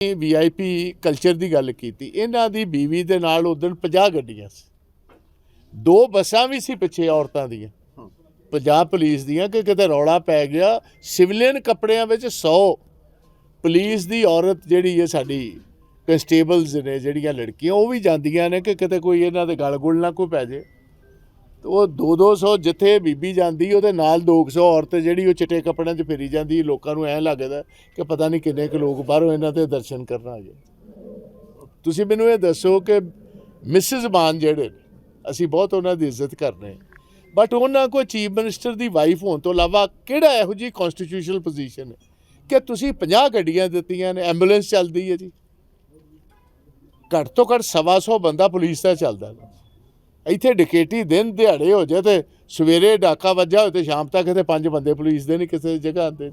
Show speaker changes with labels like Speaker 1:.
Speaker 1: VIP culture ਦੀ ਗੱਲ ਕੀਤੀ, ਇਹਨਾਂ ਦੀ ਬੀਵੀ ਦੇ ਨਾਲ ਉਦੋਂ 50 ਗੱਡੀਆਂ ਸੀ। ਦੋ ਬੱਸਾਂ ਵੀ ਸੀ ਪਿੱਛੇ ਔਰਤਾਂ ਦੀਆਂ। ਪੰਜਾਬ ਪੁਲਿਸ ਦੀਆਂ ਕਿ ਕਿਤੇ ਰੌਲਾ ਪੈ ਗਿਆ, ਸਿਵਲੀਅਨ ਕੱਪੜਿਆਂ ਵਿੱਚ 100 ਪੁਲਿਸ ਦੀ ਔਰਤ ਜਿਹੜੀ ਹੈ ਸਾਡੀ ਕਨਸਟੇਬਲਸ ਨੇ, ਜਿਹੜੀਆਂ ਲੜਕੀਆਂ, ਉਹ ਵੀ ਜਾਂਦੀਆਂ ਨੇ ਕਿ ਕਿਤੇ ਕੋਈ ਇਹਨਾਂ ਦੇ ਗਲ ਗੁਲ ਨਾ ਕੋਈ ਪੈ ਜੇ ਉਹ 2-200 ਜਿੱਥੇ ਬੀਬੀ ਜਾਂਦੀ ਉਹਦੇ ਨਾਲ 200 ਔਰਤ ਜਿਹੜੀ ਉਹ ਚਿੱਟੇ ਕੱਪੜਿਆਂ 'ਚ ਫਿਰੀ ਜਾਂਦੀ ਲੋਕਾਂ ਨੂੰ ਐਂ ਲੱਗਦਾ ਕਿ ਪਤਾ ਨਹੀਂ ਕਿੰਨੇ ਕੁ ਲੋਕ ਬਾਹਰੋਂ ਇਹਨਾਂ ਤੇ ਦਰਸ਼ਨ ਕਰਨ ਆ ਗਏ। ਤੁਸੀਂ ਮੈਨੂੰ ਇਹ ਦੱਸੋ ਕਿ ਮਿਸਿਸ ਮਾਨ ਜਿਹੜੇ ਨੇ, ਅਸੀਂ ਬਹੁਤ ਉਹਨਾਂ ਦੀ ਇੱਜ਼ਤ ਕਰਨੇ ਬਟ ਉਹਨਾਂ ਕੋ ਚੀਫ ਮਿਨਿਸਟਰ ਦੀ ਵਾਈਫ ਹੋਣ ਤੋਂ ਇਲਾਵਾ ਕਿਹੜਾ ਇਹੋ ਜੀ ਕਨਸਟੀਟਿਊਸ਼ਨਲ ਪੋਜੀਸ਼ਨ ਹੈ ਕਿ ਤੁਸੀਂ 50 ਗੱਡੀਆਂ ਦਿੱਤੀਆਂ ਨੇ ਐਂਬੂਲੈਂਸ ਚੱਲਦੀ ਹੈ ਜੀ। ਘੱਟ ਤੋਂ ਘੱਟ ਸਵਾ ਸੌ ਬੰਦਾ ਪੁਲਿਸ ਦਾ ਚੱਲਦਾ। ਇੱਥੇ ਡਕੇਟੀ ਦਿਨ ਦਿਹਾੜੇ ਹੋ ਜਾਏ ਤੇ ਸਵੇਰੇ ਡਾਕਾ ਵੱਜਾ ਹੋਏ ਤੇ ਸ਼ਾਮ ਤੱਕ ਤੇ ਪੰਜ ਬੰਦੇ ਪੁਲਿਸ ਦੇ ਨਹੀਂ ਕਿਸੇ ਜਗ੍ਹਾ ਆਉਂਦੇ